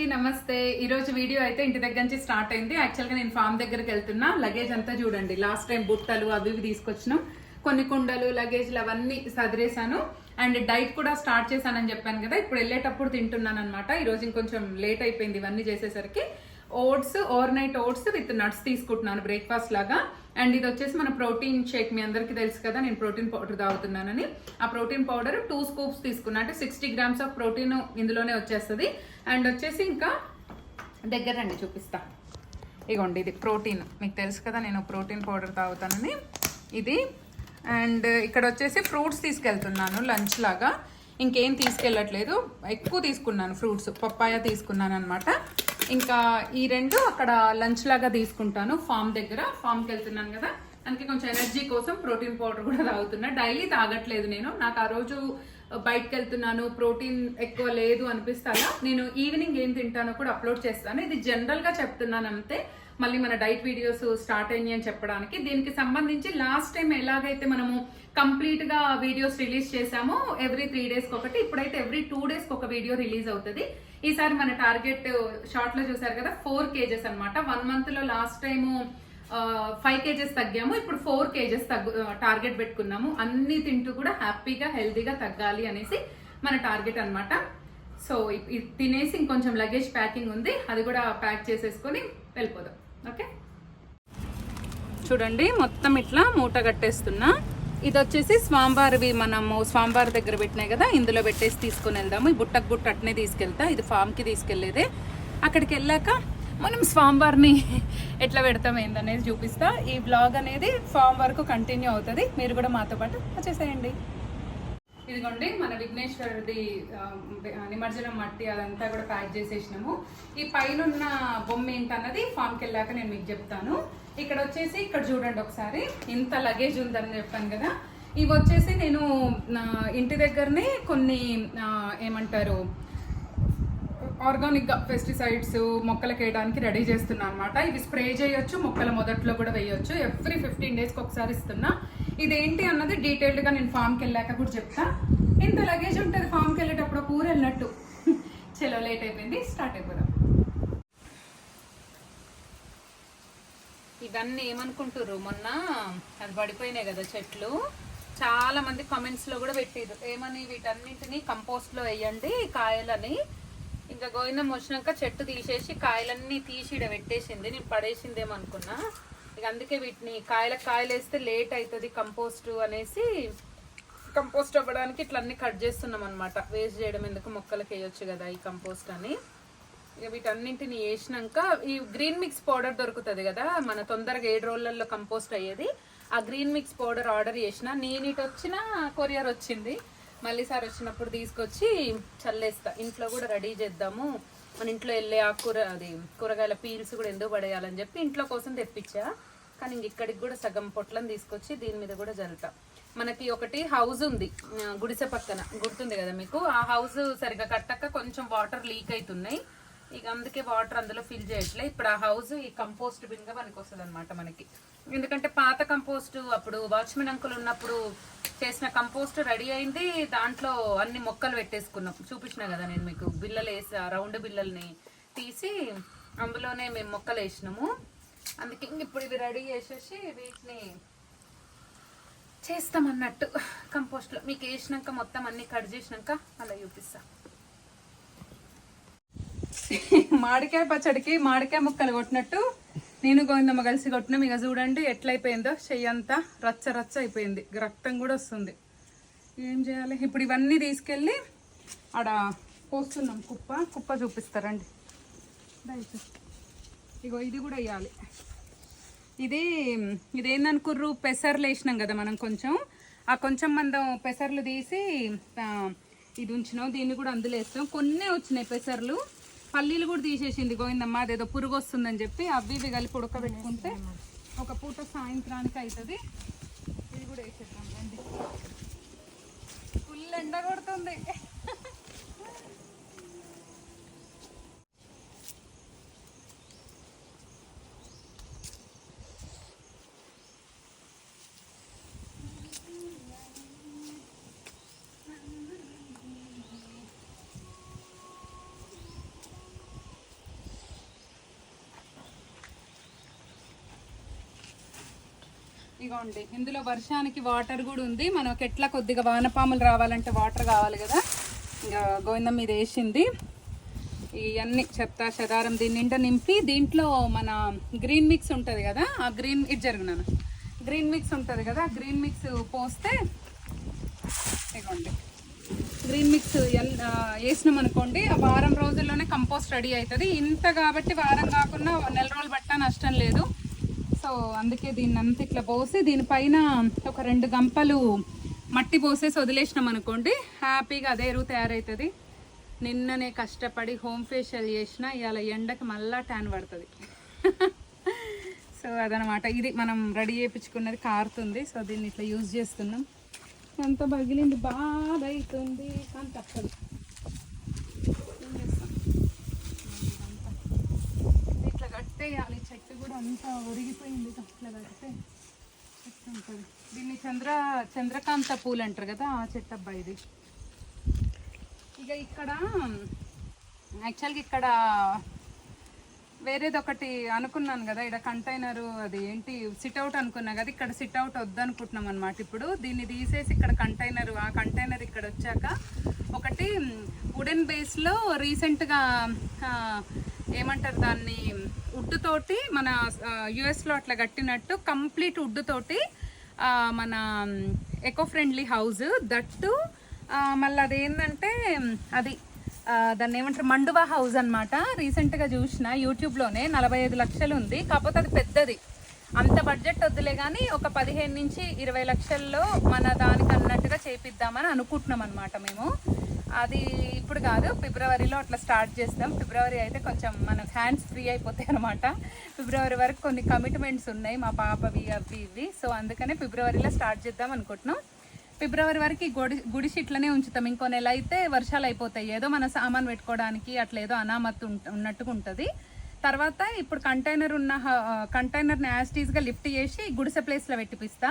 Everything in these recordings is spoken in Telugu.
అందరికీ నమస్తే. ఈరోజు వీడియో అయితే ఇంటి దగ్గర నుంచి స్టార్ట్ అయింది. యాక్చువల్గా నేను ఫామ్ దగ్గరికి వెళ్తున్నా. లగేజ్ అంతా చూడండి. లాస్ట్ టైం బుట్టలు అవి ఇవి తీసుకొచ్చినాం. కొన్ని కుండలు లగేజ్లు అవన్నీ సదిరేశాను. అండ్ డైట్ కూడా స్టార్ట్ చేశానని చెప్పాను కదా. ఇప్పుడు వెళ్ళేటప్పుడు తింటున్నాను అనమాట ఈరోజు ఇంకొంచెం లేట్ అయిపోయింది ఇవన్నీ చేసేసరికి. Oats overnight oats with nuts తీసుకుంటున్నాను. బ్రేక్ఫాస్ట్ లాగా. అండ్ ఇది వచ్చేసి మన ప్రోటీన్ షేక్ మీ అందరికీ తెలుసు కదా నేను ప్రోటీన్ పౌడర్ తాగుతున్నానని. ఆ ప్రోటీన్ పౌడర్ టూ స్కూప్స్ తీసుకున్నా అంటే సిక్స్టీ గ్రామ్స్ ఆఫ్ ప్రోటీన్ ఇందులోనే వచ్చేస్తుంది. అండ్ వచ్చేసి ఇంకా దగ్గర రండి చూపిస్తా. ఇగోండి ఇది ప్రోటీన్. మీకు తెలుసు కదా నేను ప్రోటీన్ పౌడర్ తాగుతానని. ఇది. అండ్ ఇక్కడ వచ్చేసి ఫ్రూట్స్ తీసుకెళ్తున్నాను లంచ్ లాగా. ఇంకేం తీసుకెళ్ళట్లేదు. ఎక్కువ తీసుకున్నాను ఫ్రూట్స్ పప్పాయ తీసుకున్నాను అనమాట ఇంకా ఈ రెండు అక్కడ లంచ్ లాగా తీసుకుంటాను ఫామ్ దగ్గర. ఫామ్కి వెళ్తున్నాను కదా. అందుకే కొంచెం ఎనర్జీ కోసం ప్రోటీన్ పౌడర్ కూడా తాగుతున్నా. డైలీ తాగట్లేదు నేను. నాకు ఆ రోజు బయటకు వెళ్తున్నాను. ప్రోటీన్ ఎక్కువ లేదు అనిపిస్తారా నేను ఈవినింగ్ ఏం తింటానో కూడా అప్లోడ్ చేస్తాను. ఇది జనరల్గా చెప్తున్నాను అంతే. మళ్ళీ మన డైట్ వీడియోస్ స్టార్ట్ అయినాయి అని చెప్పడానికి. దీనికి సంబంధించి లాస్ట్ టైం ఎలాగైతే మనము కంప్లీట్గా వీడియోస్ రిలీజ్ చేసామో ఎవ్రీ త్రీ డేస్ ఒకటి ఇప్పుడైతే ఎవ్రీ టూ డేస్ ఒక వీడియో రిలీజ్ అవుతుంది. ఈసారి మన టార్గెట్ షార్ట్లో చూసారు కదా ఫోర్ కేజెస్ అన్నమాట. వన్ మంత్లో లాస్ట్ టైము ఫైవ్ కేజెస్ తగ్గాము. ఇప్పుడు ఫోర్ కేజెస్ తగ్గు టార్గెట్ పెట్టుకున్నాము. అన్ని తింటూ కూడా హ్యాపీగా హెల్తీగా తగ్గాలి అనేసి మన టార్గెట్ అన్నమాట. సో తినేసి ఇంకొంచెం లగేజ్ ప్యాకింగ్ ఉంది. అది కూడా ప్యాక్ చేసేసుకొని వెళ్ళిపోదాం. ఓకే? చూడండి మొత్తం ఇట్లా మూట కట్టేస్తున్నా. ఇది వచ్చేసి స్వామివారివి మనము స్వామివారి దగ్గర పెట్టినాయి కదా ఇందులో పెట్టేసి తీసుకుని వెళ్దాము. ఈ బుట్టకు బుట్ట అట్నే తీసుకెళ్తా ఇది ఫామ్కి తీసుకెళ్ళేదే. అక్కడికి వెళ్ళాక మనం స్వామివారిని ఎట్లా పెడతాం ఏందనేది చూపిస్తా. ఈ బ్లాగ్ అనేది ఫామ్ వరకు కంటిన్యూ అవుతుంది. మీరు కూడా మాతో పాటు వచ్చేసేయండి. ఇదిగోండి మన విఘ్నేశ్వరుడి నిమజ్జనం మట్టి అదంతా కూడా ప్యాక్ చేసేసినాము. ఈ పైన ఉన్న బొమ్మ ఏంటన్నది ఫామ్కి వెళ్ళాక నేను మీకు చెప్తాను. ఇక్కడ వచ్చేసి ఇక్కడ చూడండి ఒకసారి ఇంత లగేజ్ ఉందని చెప్పాను కదా. ఇవి వచ్చేసి నేను ఇంటి దగ్గరనే కొన్ని ఏమంటారు ఆర్గానిక్ పెస్టిసైడ్స్ మొక్కలకు వేయడానికి రెడీ చేస్తున్నా అనమాట ఇవి స్ప్రే చేయొచ్చు మొక్కల మొదట్లో కూడా వేయొచ్చు. ఎవ్రీ ఫిఫ్టీన్ డేస్కి ఒకసారి ఇస్తున్నా. ఇదేంటి అన్నది డీటెయిల్డ్గా నేను ఫామ్కి వెళ్ళాక కూడా చెప్తాను ఇంత లగేజ్ ఉంటుంది ఫామ్కి వెళ్ళేటప్పుడు ఊరు వెళ్ళినట్టు. చలో లేట్ అయిపోయింది స్టార్ట్ అయిపోదాం. ఇవన్నీ ఏమనుకుంటుర్రు? మొన్న అది పడిపోయినాయి కదా చెట్లు. చాలా మంది కమెంట్స్లో కూడా పెట్టారు ఏమని వీటన్నింటినీ కంపోస్ట్లో వేయండి కాయలని. ఇంకా గోవిందం వచ్చినాక చెట్టు తీసేసి కాయలన్నీ తీసి ఇడ పెట్టేసింది. నేను పడేసిందేమో అనుకున్నా. ఇక అందుకే వీటిని కాయలకు కాయలు వేస్తే లేట్ అవుతుంది కంపోస్ట్ అనేసి కంపోస్ట్ అవ్వడానికి ఇట్లా అన్ని కట్ చేస్తున్నాం అనమాట వేస్ట్ చేయడం ఎందుకు? మొక్కలకి వేయొచ్చు కదా ఈ కంపోస్ట్ అని. ఇక వీటన్నింటిని వేసినాక ఈ గ్రీన్ మిక్స్ పౌడర్ దొరుకుతుంది కదా మన తొందరగా ఏడు రోజులలో కంపోస్ట్ అయ్యేది. ఆ గ్రీన్ మిక్స్ పౌడర్ ఆర్డర్ చేసిన నేను ఇటు వచ్చిన కొరియర్ వచ్చింది. మళ్ళీ సార్ వచ్చినప్పుడు తీసుకొచ్చి చల్లేస్తా. ఇంట్లో కూడా రెడీ చేద్దాము. మన ఇంట్లో వెళ్ళే ఆ కూర అది కూరగాయల పీల్స్ కూడా ఎందుకు పడేయాలని చెప్పి ఇంట్లో కోసం తెప్పించా. కానీ ఇంక ఇక్కడికి కూడా సగం పొట్లను తీసుకొచ్చి దీని మీద కూడా జల్తా. మనకి ఒకటి హౌస్ ఉంది. గుడిసె పక్కన. గుర్తుంది కదా మీకు? ఆ హౌస్ సరిగా కట్టక కొంచెం వాటర్ లీక్ అవుతున్నాయి ఇక అందుకే వాటర్ అందులో ఫిల్ చేయట్లే. ఇప్పుడు ఆ హౌస్ ఈ కంపోస్ట్ బిన్గా మనకి వస్తుంది అనమాట మనకి. ఎందుకంటే పాత కంపోస్ట్ అప్పుడు వాచ్మెన్ అంకుల్ ఉన్నప్పుడు చేసిన కంపోస్ట్ రెడీ అయింది. దాంట్లో అన్ని మొక్కలు పెట్టేసుకున్నాం. చూపించిన కదా నేను మీకు. బిల్లలు వేసి ఆ రౌండ్ బిల్లల్ని తీసి అందులోనే మేము మొక్కలు వేసినాము. అందుకే ఇప్పుడు ఇవి రెడీ చేసేసి వీటిని చేస్తామన్నట్టు. కంపోస్ట్లో మీకు వేసినాక మొత్తం అన్ని కట్ చేసినాక అలా చూపిస్తా. మామిడికాయ పచ్చడికి మామిడికాయ ముక్కలు కొట్టినట్టు నేను గోవిందమ్మ కలిసి కొట్టినాం. ఇక చూడండి ఎట్లయిపోయిందో. చెయ్యి అంతా రచ్చ రచ్చ అయిపోయింది. రక్తం కూడా వస్తుంది. ఏం చేయాలి? ఇప్పుడు ఇవన్నీ తీసుకెళ్ళి ఆడ పోస్తున్నాం. కుప్ప. కుప్ప చూపిస్తారండి దయచేసి ఇగో ఇది కూడా వేయాలి. ఇది ఇదేందనుకుర్రు? పెసర్లు వేసినాం కదా మనం కొంచెం. ఆ కొంచెం మందం పెసర్లు తీసి ఇది ఉంచినాం. దీన్ని కూడా అందులో వేస్తాం. కొన్నే వచ్చినాయి పెసర్లు. పల్లీలు కూడా తీసేసింది. గోవిందమ్మ అదేదో పురుగు వస్తుందని చెప్పి అవి ఇవి కలిపి ఉడకబెట్టుకుంటే ఒక పూట సాయంత్రానికి అవుతుంది ఇది కూడా వేసేద్దాం అండి ఫుల్ ఎండ కొడుతుంది ఇగోండి ఇందులో వర్షానికి వాటర్ కూడా ఉంది. మనకి ఎట్లా కొద్దిగా వానపాములు రావాలంటే వాటర్ కావాలి కదా. ఇంకా గోవిందం మీద వేసింది. ఇవన్నీ చెత్త చెదారం దీని నిండా నింపి దీంట్లో మన గ్రీన్ మిక్స్ ఉంటుంది కదా ఆ గ్రీన్ ఇది జరుగునాను గ్రీన్ మిక్స్ ఉంటుంది కదా ఆ గ్రీన్ మిక్స్ పోస్తే ఇగోండి. గ్రీన్ మిక్స్ వేసినాం అనుకోండి ఆ వారం రోజుల్లోనే కంపోస్ట్ రెడీ అవుతుంది ఇంత కాబట్టి వారం కాకుండా నెల రోజులు పట్టా నష్టం లేదు. సో అందుకే దీన్ని అంతా ఇట్లా పోసి దీనిపైన ఒక రెండు గంపలు మట్టి పోసేసి వదిలేసినాం అనుకోండి హ్యాపీగా అదే ఎరువు తయారవుతుంది నిన్ననే కష్టపడి హోమ్ ఫేషియల్ చేసిన ఇవాళ ఎండకి మళ్ళా ట్యాన్ పడుతుంది. సో అదనమాట ఇది మనం రెడీ చేయించుకున్నది కారుతుంది. సో దీన్ని ఇట్లా యూజ్ చేస్తున్నాం. ఎంత పగిలింది బాధ అవుతుంది కానీ తప్పదు ఏం చేస్తాం? ఇదంతా. ఇది ఇట్లా కట్టేయాలి చెట్టు కూడా అంతా ఒరిగిపోయింది అట్లా కడితే చెట్టు ఉంటుంది. దీన్ని చంద్ర చంద్రకాంత పూలు అంటారు కదా ఆ చెట్టు అబ్బాయి ఇది. ఇక ఇక్కడ యాక్చువల్గా ఇక్కడ వేరేది ఒకటి అనుకున్నాను కదా ఇక్కడ కంటైనరు అది ఏంటి సిట్అవుట్ అనుకున్నా కదా ఇక్కడ సిట్అవుట్ వద్దనుకుంటున్నాం అనమాట ఇప్పుడు. దీన్ని తీసేసి ఇక్కడ కంటైనర్ ఆ కంటైనర్ ఇక్కడ వచ్చాక ఒకటి వుడెన్ బేస్లో రీసెంట్గా ఏమంటారు దాన్ని? వుడ్ తోటి మన యుఎస్లో అట్లా కట్టినట్టు కంప్లీట్ వుడ్ తోటి మన ఎకో ఫ్రెండ్లీ హౌస్ దట్టు మళ్ళీ అదేంటంటే అది దాన్ని ఏమంటారు మండువా హౌస్ అనమాట రీసెంట్గా చూసిన యూట్యూబ్లోనే నలభై ఐదు లక్షలు ఉంది. కాకపోతే అది పెద్దది. అంత బడ్జెట్ వద్దులే కానీ ఒక పదిహేను నుంచి ఇరవై లక్షల్లో మన దానికి అన్నట్టుగా చేపిద్దామని అనుకుంటున్నాం అనమాట మేము. అది ఇప్పుడు కాదు ఫిబ్రవరిలో అట్లా స్టార్ట్ చేస్తాం. ఫిబ్రవరి అయితే కొంచెం మనకు హ్యాండ్స్ ఫ్రీ అయిపోతాయి అనమాట ఫిబ్రవరి వరకు కొన్ని కమిట్మెంట్స్ ఉన్నాయి మా పాపవి అవి ఇవి సో అందుకనే ఫిబ్రవరిలో స్టార్ట్ చేద్దాం అనుకుంటున్నాం. ఫిబ్రవరి వరకు గుడి గుడిసి ఇట్లనే ఉంచుతాం. ఇంకో నెల అయితే వర్షాలు అయిపోతాయి. ఏదో మన సామాన్ పెట్టుకోవడానికి అట్లా ఏదో అనామత్తు ఉన్నట్టుగా ఉంటుంది. తర్వాత ఇప్పుడు కంటైనర్ ఉన్న కంటైనర్ని యాస్టీస్గా లిఫ్ట్ చేసి గుడిసె ప్లేస్లో పెట్టిపిస్తా.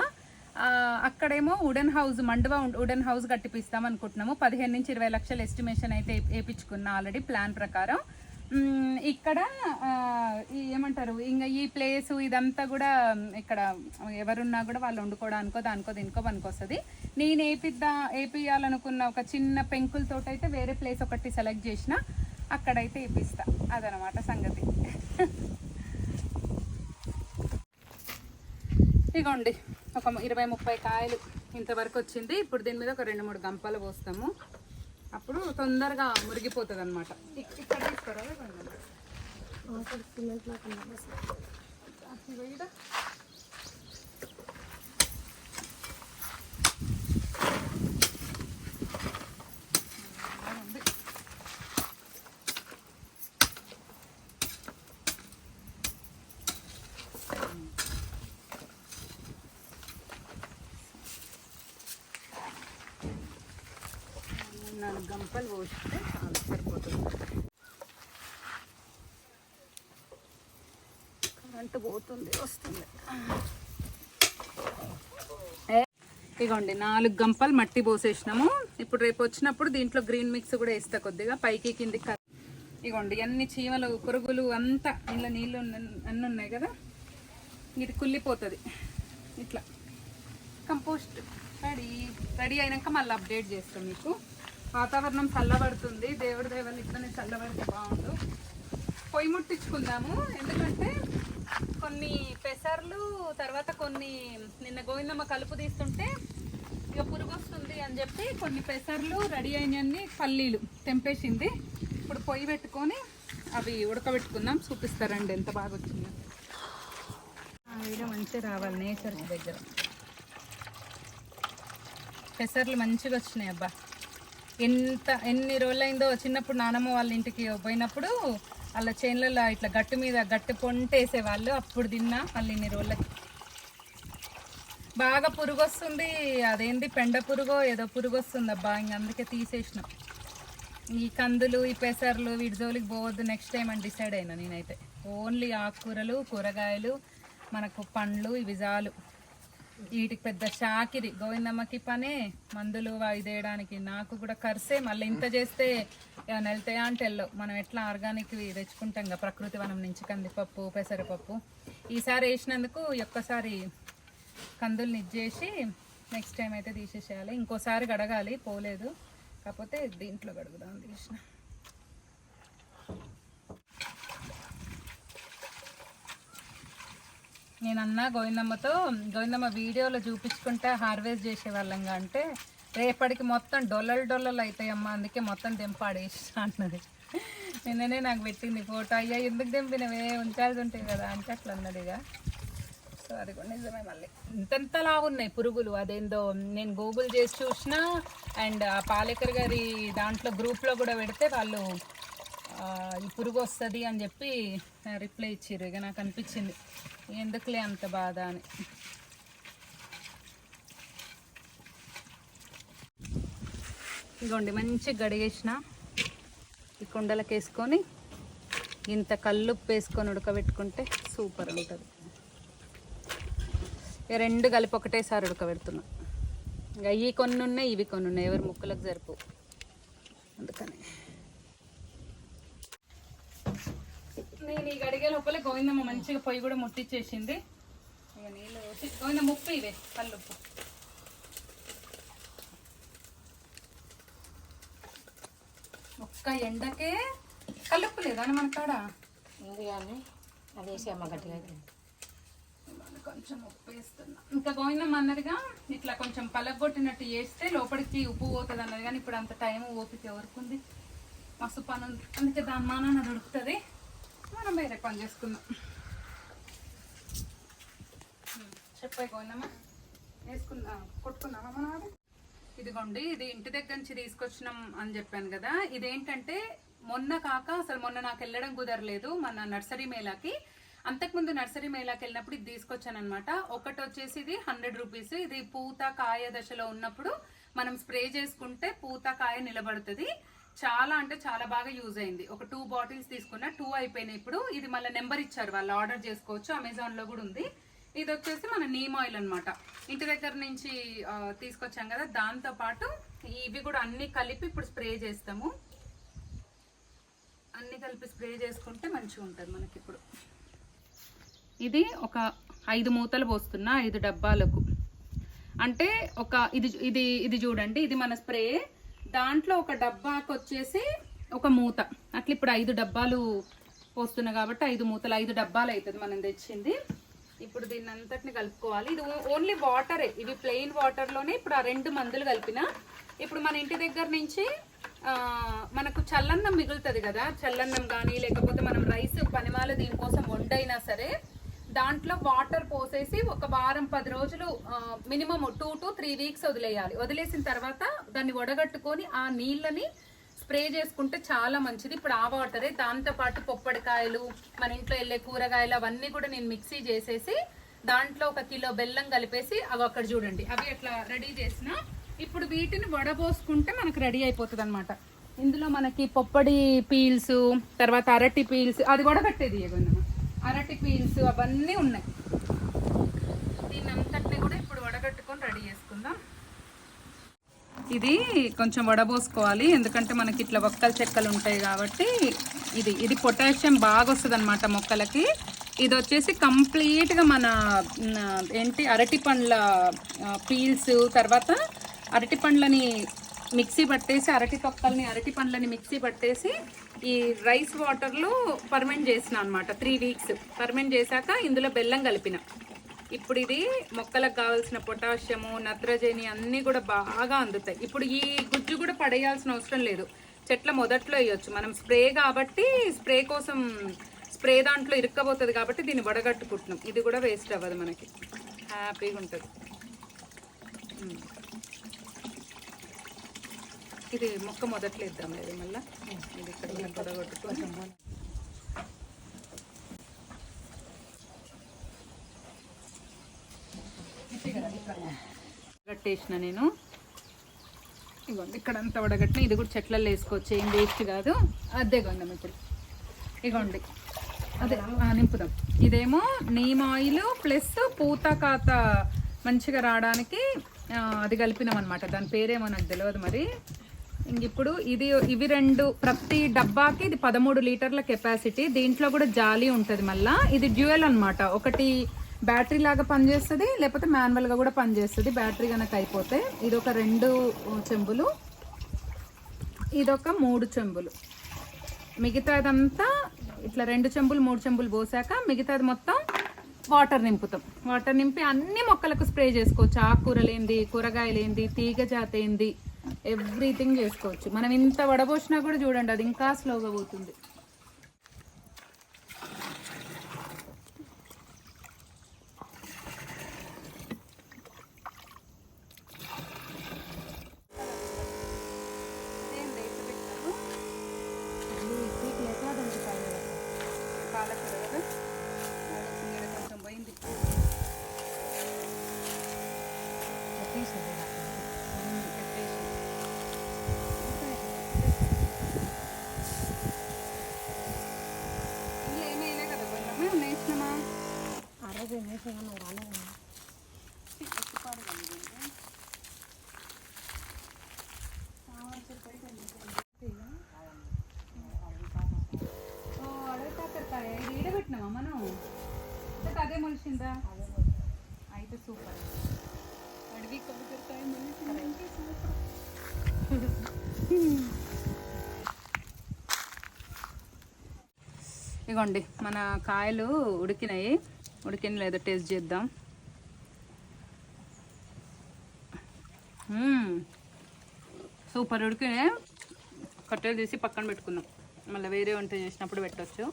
అక్కడేమో వుడెన్ హౌస్ మండువా వుడెన్ హౌస్ కట్టిపిస్తాం అనుకుంటున్నాము. పదిహేను నుంచి ఇరవై లక్షల ఎస్టిమేషన్ అయితే వేయించుకున్నా ఆల్రెడీ ప్లాన్ ప్రకారం. ఇక్కడ ఏమంటారు ఇంకా ఈ ప్లేస్ ఇదంతా కూడా ఇక్కడ ఎవరున్నా కూడా వాళ్ళు వండుకోవడానికో దానికో దీనికో పనికొస్తుంది. నేను వేపిద్దా వేపియాలనుకున్న ఒక చిన్న పెంకులతో అయితే వేరే ప్లేస్ ఒకటి సెలెక్ట్ చేసిన అక్కడైతే వేపిస్తా అదనమాట సంగతి. ఇగోండి. ఒక ఇరవై ముప్పై కాయలు ఇంతవరకు వచ్చింది. ఇప్పుడు దీని మీద ఒక రెండు మూడు గంపలు పోస్తాము. అప్పుడు తొందరగా మురిగిపోతుంది అనమాట ఇక్కడ తీసుకోరా ఇవ్వండి. ఇగో ఈడ. ఉంది. నాలుగు గంపలు పోస్తే చాలా సరిపోతుంది. కరెంటు పోతుంది వస్తుంది. ఏ, ఇగోండి నాలుగు గంపలు మట్టి పోసేసినాము. ఇప్పుడు రేపు వచ్చినప్పుడు దీంట్లో గ్రీన్ మిక్స్ కూడా వేస్తా కొద్దిగా పైకి కింది ఇగోండి అన్ని చీమలు పురుగులు అంతా ఇలా నీళ్ళు అన్నీ ఉన్నాయి కదా? ఇది కుళ్ళిపోతుంది. ఇట్లా. Compost ready. రెడీ అయినాక మళ్ళీ అప్డేట్ చేస్తాం మీకు. వాతావరణం చల్లబడుతుంది. దేవుడి దేవుని ఇట్లనే చల్లబడితే బాగుండు. పొయ్యి ముట్టించుకుందాము. ఎందుకంటే కొన్ని పెసర్లు తర్వాత కొన్ని నిన్న గోవిందమ్మ కలుపు తీస్తుంటే ఇక పురుగు వస్తుంది అని చెప్పి కొన్ని పెసర్లు రెడీ అయినన్ని పల్లీలు తెంపేసింది. ఇప్పుడు పొయ్యి పెట్టుకొని అవి ఉడకబెట్టుకుందాం. చూపిస్తారండి ఎంత బాగా వచ్చిందో. వీడియో మంచిగా రావాలి నేచర్ దగ్గర. పెసర్లు మంచిగా వచ్చినాయి అబ్బా. ఎంత ఎన్ని రోజులైందో చిన్నప్పుడు నానమ్మ వాళ్ళ ఇంటికి పోయినప్పుడు వాళ్ళ చేనులలో ఇట్లా గట్టు మీద గట్టు పొంట వేసేవాళ్ళు అప్పుడు తిన్నా మళ్ళీ ఇన్ని రోజులకి. బాగా పురుగు వస్తుంది అదేంది పెండ పురుగో ఏదో పురుగు వస్తుంది అబ్బా. ఇంక అందుకే తీసేసిన. ఈ కందులు ఈ పెసర్లు వీటి జోలికి పోవద్దు. నెక్స్ట్ టైం అని డిసైడ్ అయినా నేనైతే. ఓన్లీ ఆకుకూరలు కూరగాయలు మనకు పండ్లు ఇవి చాలు. వీటికి పెద్ద షాకిరి. గోవిందమ్మకి పనే మందులు ఇదేయడానికి నాకు కూడా కరిసే. మళ్ళీ ఇంత చేస్తే ఏమైనా వెళ్తాయా అంటే వెళ్ళవు మనం ఎట్లా ఆర్గానిక్ తెచ్చుకుంటాం కదా ప్రకృతి వనం నుంచి కందిపప్పు పెసరపప్పు. ఈసారి వేసినందుకు ఒక్కసారి కందుల్ని ఇచ్చేసి నెక్స్ట్ టైం అయితే తీసేసేయాలి. ఇంకోసారి గడగాలి పోలేదు. కాకపోతే దీంట్లో గడుగుదాం తీసిన. నేను అన్నా గోవిందమ్మతో గోవిందమ్మ వీడియోలో చూపించుకుంటే హార్వెస్ట్ చేసేవాళ్ళంగా అంటే రేపటికి మొత్తం డొల్లలు డొల్లలు అవుతాయమ్మా అందుకే మొత్తం దెంపాడేసి అన్నది. నిన్ననే నాకు పెట్టింది ఫోటో. అయ్యా ఎందుకు దింపినవే? ఉంచాల్సి ఉంటాయి కదా అంటే అట్లా అన్నది ఇక. సో అది కూడా నిజమే మళ్ళీ. ఇంతెంతలా ఉన్నాయి పురుగులు. అదేందో నేను గూగుల్ చేసి చూసిన అండ్ ఆ పాలేకర్ గారి దాంట్లో గ్రూప్లో కూడా పెడితే వాళ్ళు ఈ పురుగు వస్తుంది అని చెప్పి రిప్లై ఇచ్చారు ఇక నాకు అనిపించింది ఎందుకులే అంత బాధ అని. ఇగోండి మంచి గడిగేసిన ఈ కుండలకు వేసుకొని ఇంత కల్లుప్పు వేసుకొని ఉడకబెట్టుకుంటే సూపర్ ఉంటుంది. ఇక రెండు కలిపి ఒకటేసారి ఉడకబెడుతున్నా. ఇంకా ఇవి కొన్ని ఉన్నాయి ఇవి కొన్ని ఉన్నాయి ఎవరి ముక్కలకు జరుపు అందుకని. నేను ఈ గడిగే లోపల గోవిందమ్మ మంచిగా పొయ్యి కూడా ముట్టించేసింది ఇక నీళ్ళు పోసి గోవింద ముప్పు ఇవే కల్లుప్పు. ఒక్క ఎండకే కల్లుప్పు లేదా మన కాడ? ఉంది కానీ అది వేసి అమ్మ గట్టిగా కొంచెం ఉప్పు వేస్తున్నా. ఇంకా గోవిందమ్మ అన్నదిగా ఇట్లా కొంచెం పలగొట్టినట్టు చేస్తే లోపలికి ఉప్పు పోతుంది అన్నది. కానీ ఇప్పుడు అంత టైం ఓపిక ఎవరికి మస్తు పని అందుకే దాని మానాన్న దొరుకుతుంది. మనం వేరే పని చేసుకుందాం. చెప్పైపోయిందమ్మా చెప్పాయి వేసుకుందా కొట్టుకుందామా మనం అది? ఇదిగోండి ఇది ఇంటి దగ్గర నుంచి తీసుకొచ్చినాం అని చెప్పాను కదా. ఇదేంటంటే మొన్న కాక అసలు మొన్న నాకు వెళ్ళడం కుదరలేదు మన నర్సరీ మేళాకి. అంతకుముందు నర్సరీ మేళాకి వెళ్ళినప్పుడు ఇది తీసుకొచ్చానమాట ఒకటి వచ్చేసి ఇది హండ్రెడ్ రూపీస్. ఇది పూత కాయ దశలో ఉన్నప్పుడు మనం స్ప్రే చేసుకుంటే పూత కాయ నిలబడుతుంది. చాలా అంటే చాలా బాగా యూజ్ అయింది. ఒక టూ బాటిల్స్ తీసుకున్నా టూ అయిపోయినాయి ఇప్పుడు. ఇది మళ్ళీ నెంబర్ ఇచ్చారు వాళ్ళు. ఆర్డర్ చేసుకోవచ్చు. అమెజాన్లో కూడా ఉంది. ఇది వచ్చేసి మన నీమ్ ఆయిల్ అనమాట ఇంటి దగ్గర నుంచి తీసుకొచ్చాం కదా. దాంతో పాటు ఇవి కూడా అన్ని కలిపి ఇప్పుడు స్ప్రే చేస్తాము. అన్ని కలిపి స్ప్రే చేసుకుంటే మంచిగా ఉంటుంది మనకి ఇప్పుడు. ఇది ఒక ఐదు మూతలు పోస్తున్నా ఐదు డబ్బాలకు. అంటే ఒక ఇది ఇది ఇది చూడండి. ఇది మన స్ప్రే దాంట్లో ఒక డబ్బాకి వచ్చేసి ఒక మూత. అట్లా ఇప్పుడు ఐదు డబ్బాలు పోస్తున్నాయి కాబట్టి ఐదు మూతలు ఐదు డబ్బాలు అవుతుంది మనం తెచ్చింది. ఇప్పుడు దీన్ని అంతటిని కలుపుకోవాలి. ఇది ఓన్లీ వాటరే. ఇవి ప్లెయిన్ వాటర్లోనే ఇప్పుడు ఆ రెండు మందులు కలిపిన. ఇప్పుడు మన ఇంటి దగ్గర నుంచి మనకు చల్లన్నం మిగులుతుంది కదా. చల్లన్నం కానీ లేకపోతే మనం రైస్ పనిమాల దీనికోసం వండైనా సరే దాంట్లో వాటర్ పోసేసి ఒక వారం పది రోజులు minimum two to three weeks వదిలేయాలి. వదిలేసిన తర్వాత దాన్ని వడగట్టుకొని ఆ నీళ్ళని స్ప్రే చేసుకుంటే చాలా మంచిది. ఇప్పుడు ఆ వాటరే దాంతో పాటు పొప్పడికాయలు మన ఇంట్లో వెళ్ళే కూరగాయలు అవన్నీ కూడా నేను మిక్సీ చేసేసి దాంట్లో ఒక కిలో బెల్లం కలిపేసి అవి అక్కడ చూడండి. అవి అట్లా రెడీ చేసిన. ఇప్పుడు వీటిని వడబోసుకుంటే మనకు రెడీ అయిపోతుంది అనమాట ఇందులో మనకి పొప్పడి పీల్స్ తర్వాత అరటి పీల్స్ అది వడగట్టేది ఏమన్నా? అరటి పీల్స్ అవన్నీ ఉన్నాయి. దీన్ని అంతటిని కూడా ఇప్పుడు వడగట్టుకొని రెడీ చేసుకుందాం. ఇది కొంచెం వడబోసుకోవాలి. ఎందుకంటే మనకి ఇట్లా ఒక్కల చెక్కలు ఉంటాయి కాబట్టి ఇది ఇది పొటాషియం బాగా వస్తుంది అనమాట మొక్కలకి. ఇది వచ్చేసి కంప్లీట్గా మన ఏంటి అరటి పండ్ల పీల్స్ తర్వాత అరటి పండ్లని మిక్సీ పట్టేసి అరటి తొక్కల్ని అరటి పండ్లని మిక్సీ పట్టేసి ఈ రైస్ వాటర్లో పర్మెంట్ చేసిన అనమాట త్రీ వీక్స్ పర్మెంట్ చేశాక ఇందులో బెల్లం కలిపిన. ఇప్పుడు ఇది మొక్కలకు కావాల్సిన పొటాషియము నత్రజని అన్నీ కూడా బాగా అందుతాయి. ఇప్పుడు ఈ గుజ్జు కూడా పడేయాల్సిన అవసరం లేదు. చెట్ల మొదట్లో వేయొచ్చు. మనం స్ప్రే కాబట్టి స్ప్రే కోసం స్ప్రే దాంట్లో ఇరుక్కబోతుంది కాబట్టి దీన్ని వడగట్టుకుంటున్నాం. ఇది కూడా వేస్ట్ అవ్వదు మనకి. హ్యాపీగా ఉంటుంది. Hmm. ఇది మొక్క మొదట్లో ఇద్దాం ఇది మళ్ళీ. ఇది ఇక్కడ మనం గట్టేసిన నేను. ఇగోండి ఇక్కడ అంతా వడగట్టిన. ఇది కూడా చెట్లలో వేసుకోవచ్చు. ఏం వేస్ట్ కాదు. అదే గొండం ఇప్పుడు. ఇగోండి. అదే నింపుదాం. ఇదేమో నీమ్ ఆయిల్ ప్లస్ పూత కాత మంచిగా రావడానికి అది కలిపినాం అనమాట దాని పేరేమో నాకు తెలియదు మరి. ఇప్పుడు ఇది ఇవి రెండు ప్రతి డబ్బాకి ఇది పదమూడు లీటర్ల కెపాసిటీ. దీంట్లో కూడా జాలి ఉంటుంది మళ్ళా. ఇది డ్యూయల్ అనమాట ఒకటి బ్యాటరీ లాగా పనిచేస్తుంది లేకపోతే మాన్యువల్గా కూడా పనిచేస్తుంది. బ్యాటరీ కనుక అయిపోతే ఇది ఒక రెండు చెంబులు. ఇదొక మూడు చెంబులు. మిగతాదంతా ఇట్లా రెండు చెంబులు మూడు చెంబులు పోసాక మిగతాది మొత్తం వాటర్ నింపుతాం. వాటర్ నింపి అన్ని మొక్కలకు స్ప్రే చేసుకోవచ్చు. ఆకుకూరలేంది కూరగాయలేంది కూరగాయలు ఏంది తీగ జాత ఏంది ఎవ్రీథింగ్ చేసుకోవచ్చు. మనం ఇంత వడబోసినా కూడా చూడండి అది ఇంకా స్లోగా పోతుంది. పాలకూర కొంచెం పోయింది ఉమ్, పెట్టేసి. ఇందులో ఏమీ వేయలే కదా బెల్లమే వేసినామా ఆ రోజు ఏం వేసామో నాకు రాలేదమ్మా ఓ అడవి కాకరకాయ ఇది ఈడబెట్టినామా మనం లేకపోతే అదే మొలిసిందా అయితే సూపర్ అడవి కాకరకాయ మొలిసిందంటే సూపర్ ఇగోండి మన కాయలు ఉడికినాయి. ఉడికిన లేదో టేస్ట్ చేద్దాం. సూపర్ ఉడికినాయి. కట్టెలు తీసి పక్కన పెట్టుకుందాం. మళ్ళీ వేరే వంట చేసినప్పుడు పెట్టచ్చు.